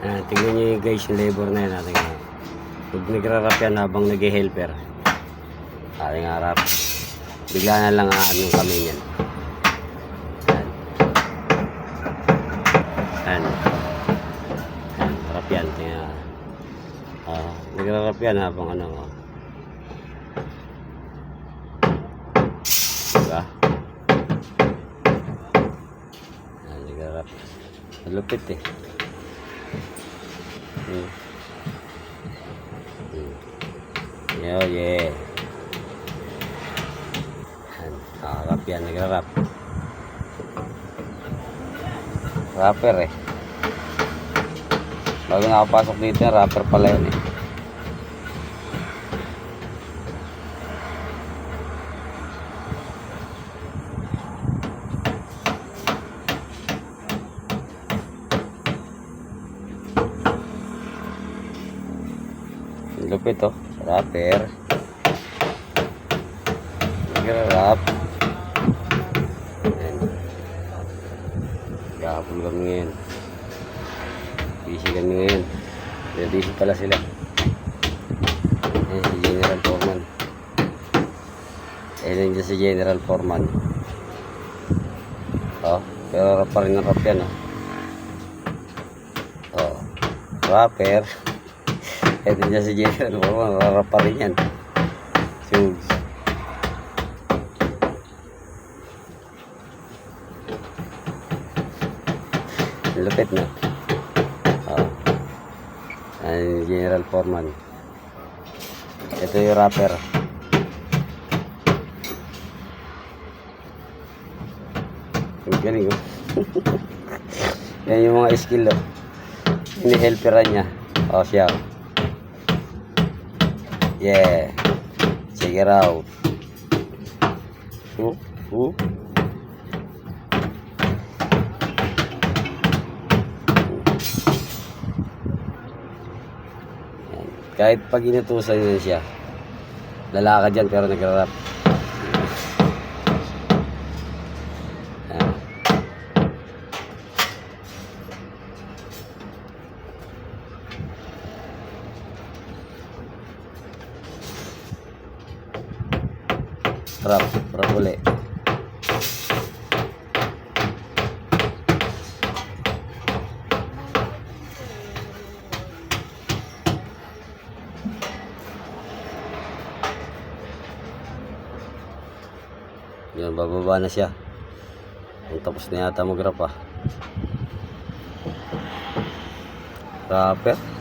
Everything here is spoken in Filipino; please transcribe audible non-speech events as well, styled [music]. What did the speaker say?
Ah, tingnan nyo yung guys yung labor na yan. Ating, pag nagrarap yan habang nag-helper. Ating harap. Bigla na lang ah, yung kami yan. Yan. Yan. Yan. Rap yan. Tingnan. Ah, nagrarap yan habang ano. ah. Diba? Yan, nagrarap. Malupit eh. Hmm. Hmm. Yeah, yeah. Nakarap yan, nagrarap. Rapper eh. Bago nakapasok dito rapper pala yun eh. Ang Lupit oh. Rapper. Nagra-rap. Ayan. Gahapon kami ngayon. Busy kami ngayon. Pero pala sila. Ayan si General Foreman. Ayan nandiyan si General Foreman. Oh, pero pa rin ang rap yan oh. Oh, rapper. Ito niya si General Foreman, rarap pa rin yan. Tunes. Lupit na. Oh. Ang General Foreman. Ito yung rapper. Ang galing oh. [laughs] Yan yung mga skill oh. Ini-helperan niya. Oh, siya. oh. Yeah. Check it out. Ooh, ooh. Kahit pag inutusan niya siya, lalakad yan pero nagrarap. Rap, rap uli. Yan, bababa na siya. Ang tapos na yata mag-rap ah. Rapper.